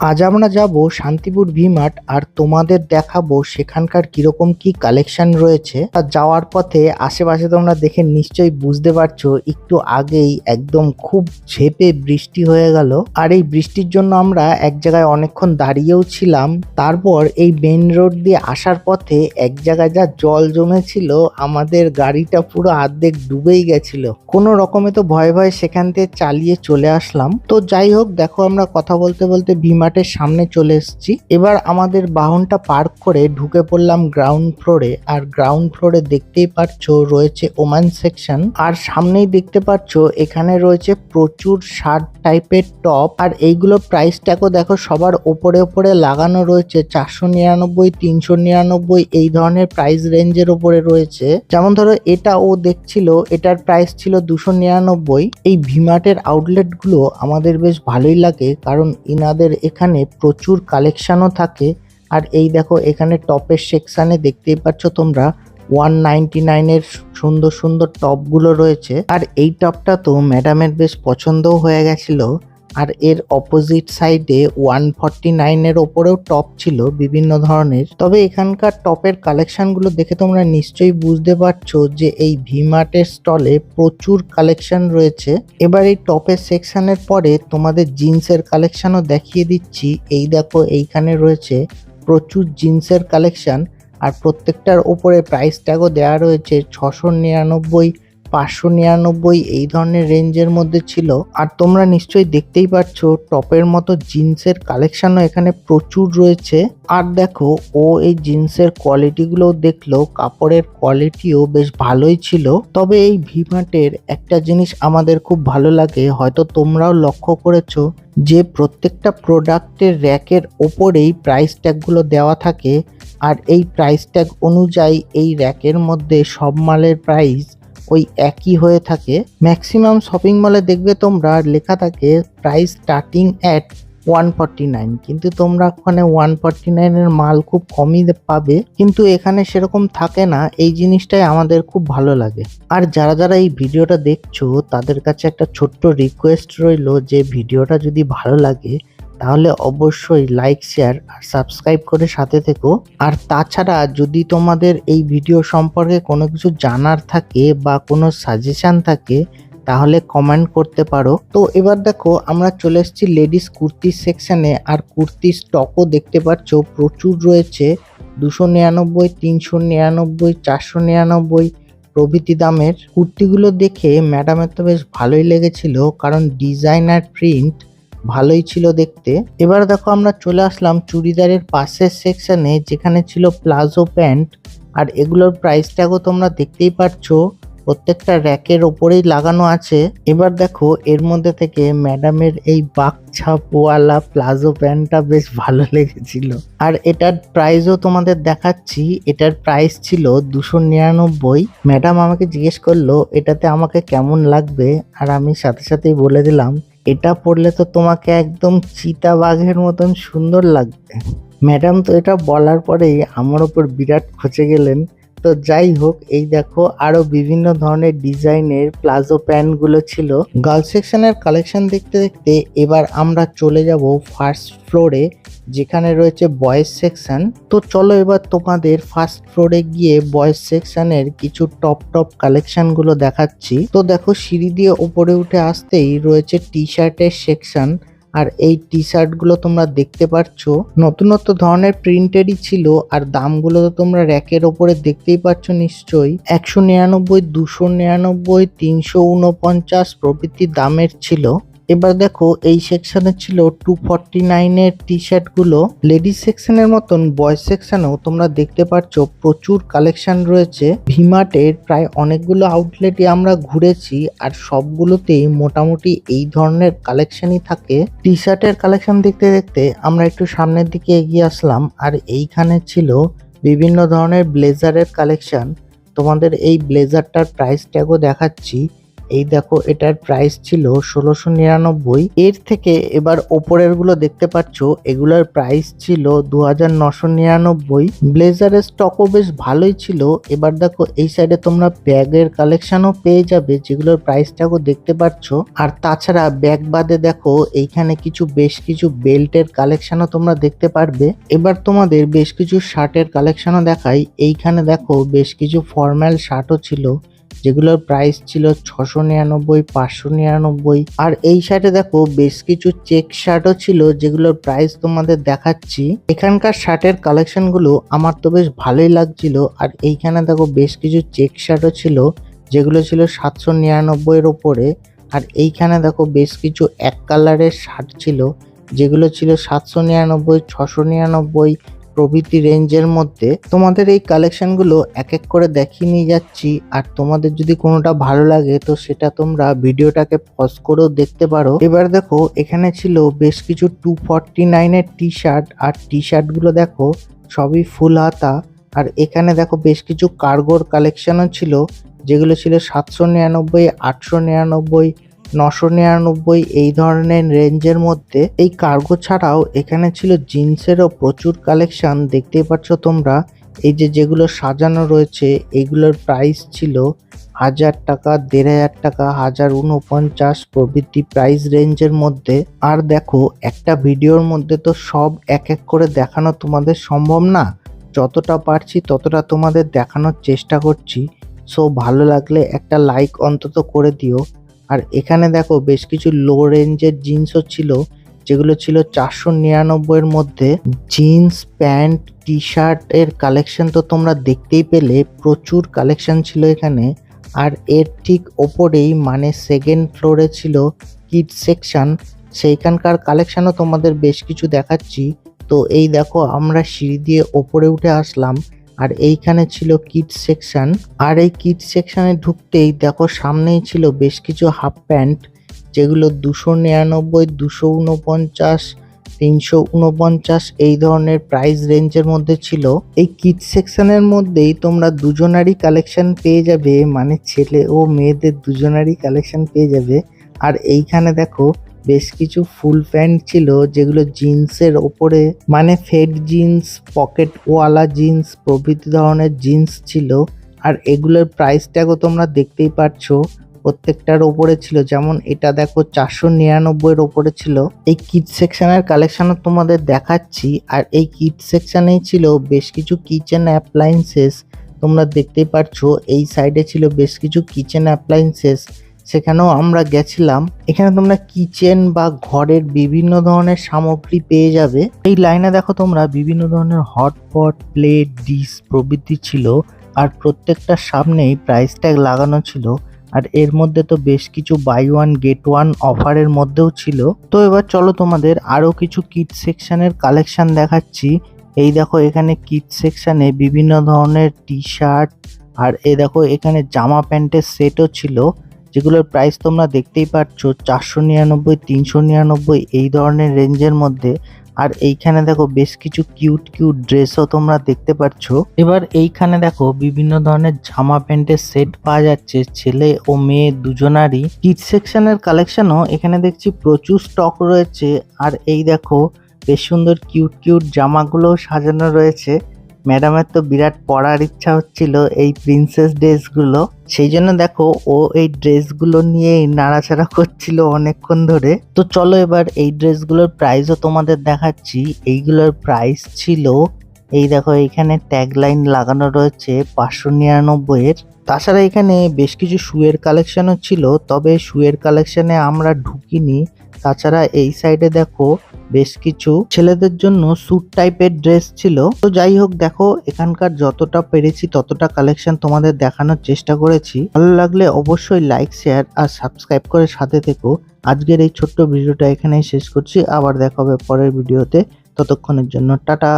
আজ আমরা যাব শান্তিপুর ভি-মার্ট আর তোমাদের দেখাবো সেখানকার কীরকম কি কালেকশন রয়েছে। আর যাওয়ার পথে আশেপাশে তোমরা দেখে নিশ্চয়ই বুঝতে পারছ, একটু আগেই একদম খুব ঝেপে বৃষ্টি হয়ে গেল। আর এই বৃষ্টির জন্য আমরা এক জায়গায় অনেকক্ষণ দাঁড়িয়েও ছিলাম। তারপর এই মেন রোড দিয়ে আসার পথে এক জায়গায় যা জল জমেছিল, আমাদের গাড়িটা পুরো আর্ধেক ডুবেই গেছিল। কোনো রকমে তো ভয়ে ভয়ে সেখান থেকে চালিয়ে চলে আসলাম। তো যাই হোক, দেখো আমরা কথা বলতে বলতে ভিমার্টের সামনে চলে এসেছি। এবার আমাদের বাহনটা পার্ক করে ঢুকে পড়লাম গ্রাউন্ড ফ্লোরে আর গ্রাউন্ড ফ্লোরে দেখতেই পারছ রয়েছে ওমান সেকশন আর সামনেই দেখতে পাচ্ছো এখানে রয়েছে প্রচুর শার্ট টাইপের টপ আর এইগুলো প্রাইস ট্যাগও দেখো সবার ওপরে ওপরে লাগানো রয়েছে। চারশো নিরানব্বই, তিনশো নিরানব্বই এই ধরনের প্রাইস রেঞ্জের ওপরে রয়েছে। যেমন ধরো এটা ও দেখছিল, এটার প্রাইস ছিল দুশো নিরানব্বই। এই ভিমার্টের আউটলেটগুলো আমাদের বেশ ভালোই লাগে। কারণ ইনাদের এখানে প্রচুর কালেকশানও থাকে। আর এই দেখো, এখানে টপের সেকশানে দেখতেই পাচ্ছ তোমরা ওয়ান নাইনটি নাইনের সুন্দর সুন্দর টপগুলো রয়েছে। আর এই টপটা তো ম্যাডামের বেশ পছন্দও হয়ে গেছিল। আর এর অপোজিট সাইডে ওয়ান ফর্টি নাইনের ওপরেও টপ ছিল বিভিন্ন ধরনের। তবে এখানকার টপের কালেকশনগুলো দেখে তোমরা নিশ্চয়ই বুঝতে পারছ যে এই ভিমার্টের স্টলে প্রচুর কালেকশন রয়েছে। এবার এই টপের সেকশনের পরে তোমাদের জিন্সের কালেকশনও দেখিয়ে দিচ্ছি। এই দেখো এইখানে রয়েছে প্রচুর জিন্সের কালেকশন আর প্রত্যেকটার ওপরে প্রাইস ট্যাগও দেওয়া রয়েছে ছশো নিরানব্বই পাঁচশো নিরানব্বই এই ধরনের রেঞ্জের মধ্যে ছিল। আর তোমরা নিশ্চয়ই দেখতেই পাচ্ছ, টপের মতো জিন্সের কালেকশনও এখানে প্রচুর রয়েছে। আর দেখো, ও এই জিন্সের কোয়ালিটিগুলো দেখল, কাপড়ের কোয়ালিটিও বেশ ভালোই ছিল। তবে এই ভিমার্টের একটা জিনিস আমাদের খুব ভালো লাগে, হয়তো তোমরাও লক্ষ্য করেছ, যে প্রত্যেকটা প্রোডাক্টের র্যাকের ওপরেই প্রাইস ট্যাগগুলো দেওয়া থাকে। আর এই প্রাইস ট্যাগ অনুযায়ী এই র্যাকের মধ্যে সব মালের প্রাইস ওই একই হয়ে থাকে। ম্যাক্সিমাম শপিং মলে দেখবে তোমরা লেখা থাকে price starting at one forty nine কিন্তু তোমরা ওখানে ওয়ান ফর্টি নাইনের মাল খুব কমই পাবে। কিন্তু এখানে সেরকম থাকে না। এই জিনিসটাই আমাদের খুব ভালো লাগে। আর যারা যারা এই ভিডিওটা দেখছ, তাদের কাছে একটা ছোট্ট রিকোয়েস্ট রইল যে ভিডিওটা যদি ভালো লাগে তাহলে অবশ্যই লাইক শেয়ার আর সাবস্ক্রাইব করে সাথে থেকো। আর তাছাড়া যদি তোমাদের এই ভিডিও সম্পর্কে কোনো কিছু জানার থাকে বা কোনো সাজেশন থাকে, তাহলে কমেন্ট করতে পারো। তো এবার দেখো, আমরা চলে এসেছি লেডিস কুর্তি সেকশানে আর কুর্তি স্টকও দেখতে পাচ্ছ, প্রচুর রয়েছে। দুশো নিরানব্বই, তিনশো নিরানব্বই, চারশো নিরানব্বই প্রভৃতি দামের। কুর্তিগুলো দেখে ম্যাডামের তো বেশ ভালোই লেগেছিল, কারণ ডিজাইন আর প্রিন্ট ভালোই ছিল দেখতে। এবার দেখো আমরা চলে আসলাম চুড়িদারের পাশের সেকশনে যেখানে ছিল প্লাজো প্যান্ট। আর এগুলোর প্রাইস ট্যাগও তোমরা দেখতেই পাচ্ছো প্রত্যেকটা র্যাকের ওপরেই লাগানো আছে। এবার দেখো, এর মধ্যে থেকে ম্যাডামের এই বাকছাপওয়ালা প্লাজো প্যান্টটা বেশ ভালো লেগেছিল। আর এটার প্রাইসও তোমাদের দেখাচ্ছি, এটার প্রাইস ছিল দুশো নিরানব্বই। ম্যাডাম আমাকে জিজ্ঞেস করল, এটাতে আমাকে কেমন লাগবে? আর আমি সাথে সাথেই বলে দিলাম এটা পড়লে তো তোমাকে একদম চিতা বাঘের মতন সুন্দর লাগবে। ম্যাডাম তো এটা বলার পরেই আমার ওপর বিরাট খচে গেলেন। তো যাই হোক, এই দেখো আরও বিভিন্ন ধরনের ডিজাইনের প্লাজো প্যান্টগুলো ছিল। গার্লস সেকশনের কালেকশন দেখতে দেখতে এবার আমরা চলে যাব ফার্স্ট ফ্লোরে, যেখানে রয়েছে বয়েজ সেকশন। তো চলো এবার তোমাদের ফার্স্ট ফ্লোরে গিয়ে বয়েজ সেকশনের কিছু টপ টপ কালেকশনগুলো দেখাচ্ছি। তো দেখো সিঁড়ি দিয়ে উপরে উঠে আসতেই রয়েছে টি শার্টের সেকশন। আর এই টি শার্টগুলো তোমরা দেখতে পাচ্ছ নতুনত্ব ধরনের প্রিন্টেরই ছিল আর দামগুলো তো তোমরা র্যাকের ওপরে দেখতেই পাচ্ছ নিশ্চয়ই। একশো নিরানব্বই, দুশো নিরানব্বই, তিনশো উনপঞ্চাশ প্রভৃতি দামের ছিল। এবার দেখো এই সেকশনে ছিল টু ফর্টি নাইনের টি শার্টগুলো লেডিস সেকশনের মতন বয়েজ সেকশনেও তোমরা দেখতে পাচ্ছ প্রচুর কালেকশন রয়েছে। ভিমার্টের প্রায় অনেকগুলো আউটলেটে আমরা ঘুরেছি আর সবগুলোতেই মোটামুটি এই ধরনের কালেকশনই থাকে। টি শার্টের কালেকশন দেখতে দেখতে আমরা একটু সামনের দিকে এগিয়ে আসলাম আর এইখানে ছিল বিভিন্ন ধরনের ব্লেজারের কালেকশন তোমাদের এই ব্লেজারটার প্রাইস ট্যাগও দেখাচ্ছি। এই দেখো, এটার প্রাইস ছিল ষোলোশো নিরানব্বই। এর থেকে এবার ওপরেরগুলো দেখতে পাচ্ছ, এগুলোর প্রাইস ছিল দু হাজার নশো নিরানব্বই। ব্লেজারের স্টকও বেশ ভালোই ছিল। এবার দেখো, এই সাইডে তোমরা ব্যাগের কালেকশনও পেয়ে যাবে, যেগুলোর প্রাইসটাও দেখতে পাচ্ছ। আর তাছাড়া ব্যাগ বাদে দেখো, এইখানে কিছু, বেশ কিছু বেল্টের কালেকশনও তোমরা দেখতে পারবে। এবার তোমাদের বেশ কিছু শার্টের কালেকশনও দেখাই। এইখানে দেখো, বেশ কিছু ফর্মাল শার্টও ছিল। যেগুলোর প্রাইস ছিল ছশো নিরানব্বই, পাঁচশো নিরানব্বই। আর এই শার্টে দেখো বেশ কিছু চেক শার্টও ছিল যেগুলোর প্রাইস তোমাদের দেখাচ্ছি। এখানকার শার্টের কালেকশনগুলো আমার তো বেশ ভালোই লাগছিল। আর এইখানে দেখো বেশ কিছু চেক শার্টও ছিল যেগুলো ছিল সাতশো নিরানব্বইয়ের ওপরে আর এইখানে দেখো বেশ কিছু এক কালারের শার্ট ছিল যেগুলো ছিল সাতশো নিরানব্বই, ছশো নিরানব্বই প্রভৃতি রেঞ্জের মধ্যে তোমাদের এই কালেকশনগুলো এক এক করে দেখিয়ে নিয়ে যাচ্ছি। আর তোমাদের যদি কোনোটা ভালো লাগে, তো সেটা তোমরা ভিডিওটাকে পজ করেও দেখতে পারো। এবার দেখো, এখানে ছিল বেশ কিছু টু ফর্টি নাইনের টি শার্ট আর টি শার্টগুলো দেখো, সবই ফুল হাতা। আর এখানে দেখো, বেশ কিছু কার্গোর কালেকশনও ছিল, যেগুলো ছিল সাতশো নিরানব্বই, আটশো নিরানব্বই নশো নিরানব্বই এই ধরনের রেঞ্জের মধ্যে। এই কার্গো ছাড়াও এখানে ছিল জিন্সেরও প্রচুর কালেকশন। দেখতেই পাচ্ছ তোমরা, এই যে যেগুলো সাজানো রয়েছে, এগুলোর প্রাইস ছিল হাজার টাকা, দেড় হাজার টাকা, হাজার উনপঞ্চাশ প্রভৃতি প্রাইস রেঞ্জের মধ্যে। আর দেখো, একটা ভিডিওর মধ্যে তো সব এক এক করে দেখানো তোমাদের সম্ভব না। যতটা পারছি ততটা তোমাদের দেখানোর চেষ্টা করছি। সো ভালো লাগলে একটা লাইক অন্তত করে দিও। আর এখানে দেখো বেশ কিছু লো রেঞ্জের জিন্সও ছিল, যেগুলো ছিল চারশো নিরানব্বইয়ের মধ্যে। জিন্স প্যান্ট টি শার্ট এর কালেকশন তো তোমরা দেখতেই পেলে, প্রচুর কালেকশন ছিল এখানে। আর এর ঠিক ওপরেই মানে সেকেন্ড ফ্লোরে ছিল কিড সেকশন সেইখানকার কালেকশনও তোমাদের বেশ কিছু দেখাচ্ছি। তো এই দেখো, আমরা সিঁড়ি দিয়ে ওপরে উঠে আসলাম। আর এইখানে ছিল কিড সেকশন আর এই কিড সেকশনে ঢুকতেই দেখো সামনেই ছিল বেশ কিছু হাফ প্যান্ট যেগুলো দুশো নিরানব্বই, দুশো উনপঞ্চাশ তিনশো উনপঞ্চাশ এই ধরনের প্রাইস রেঞ্জের মধ্যে ছিল। এই কিড সেকশনের মধ্যেই তোমরা দুজনারই কালেকশন পেয়ে যাবে মানে ছেলে ও মেয়েদের দুজনারই কালেকশন পেয়ে যাবে। আর এইখানে দেখো বেশ কিছু ফুল প্যান্ট ছিল যেগুলো জিন্সের ওপরে মানে ফেড জিন্স পকেট ওয়ালা জিন্স, প্রভৃতি ধরনের জিন্স ছিল। আর এগুলোর প্রাইস ট্যাগও তোমরা দেখতেই পাচ্ছ প্রত্যেকটার ওপরে ছিল। যেমন এটা দেখো চারশো নিরানব্বইয়ের ওপরে ছিল। এই কিড সেকশনের কালেকশনও তোমাদের দেখাচ্ছি। আর এই কিড সেকশনেই ছিল বেশ কিছু কিচেন অ্যাপ্লায়েন্সেস তোমরা দেখতেই পাচ্ছ এই সাইডে ছিল বেশ কিছু কিচেন অ্যাপ্লায়েন্সেস সেখানেও আমরা গেছিলাম। এখানে তোমরা কিচেন বা ঘরের বিভিন্ন ধরনের সামগ্রী পেয়ে যাবে। এই লাইনে দেখো তোমরা বিভিন্ন ধরনের হটপট, প্লেট, ডিশ প্রভৃতি ছিল আর প্রত্যেকটার সামনেই প্রাইস ট্যাগ লাগানো ছিল। আর এর মধ্যে তো বেশ কিছু বাই ওয়ান গেট ওয়ান অফারের মধ্যেও ছিল। তো এবার চলো তোমাদের আরও কিছু কিট সেকশনের কালেকশন দেখাচ্ছি। এই দেখো এখানে কিট সেকশনে বিভিন্ন ধরনের টি শার্ট আর এ দেখো এখানে জামা প্যান্টের সেটও ছিল। যেগুলোর প্রাইস তোমরা দেখতেই পাচ্ছ চারশো নিরানব্বই, তিনশো নিরানব্বই এই ধরনের রেঞ্জের মধ্যে। আর এইখানে দেখো বেশ কিছু কিউট কিউট ড্রেসও তোমরা দেখতে পাচ্ছ। এবার এইখানে দেখো বিভিন্ন ধরনের জামা প্যান্টের সেট পাওয়া যাচ্ছে, ছেলে ও মেয়ে দুজনারই। কিড সেকশনের কালেকশনও এখানে দেখছি প্রচুর স্টক রয়েছে। আর এই দেখো বেশ সুন্দর কিউট কিউট জামাগুলো সাজানো রয়েছে। ম্যাডামের তো বিরাট পড়ার ইচ্ছা হচ্ছিল এই প্রিন্সেস ড্রেসগুলো। সেই জন্য দেখো, ও এই ড্রেসগুলো নিয়েই নাড়াচাড়া করছিল অনেকক্ষণ ধরে। তো চলো এবার এই ড্রেসগুলোর প্রাইসও তোমাদের দেখাচ্ছি। এইগুলোর প্রাইস ছিল, এই দেখো এখানে ট্যাগলাইন লাগানো রয়েছে পাঁচশো নিরানব্বইয়ের তাছাড়া এখানে বেশ কিছু শুয়ের কালেকশনও ছিল, তবে শুয়ের কালেকশনে আমরা ঢুকিনি। তাছাড়া এই সাইডে দেখো বেশ কিছু ছেলেদের জন্য স্যুট টাইপের ড্রেস ছিল। তো যাই হোক, দেখো, এখানকার যতটা পেরেছি, ততটা কালেকশন তোমাদের দেখানোর চেষ্টা করেছি। ভালো লাগলে অবশ্যই লাইক শেয়ার আর সাবস্ক্রাইব করে সাথে থেকো। আজকের এই ছোট্ট ভিডিওটা এখানেই শেষ করছি। আবার দেখা হবে পরের ভিডিওতে। ততক্ষণের জন্য টাটা!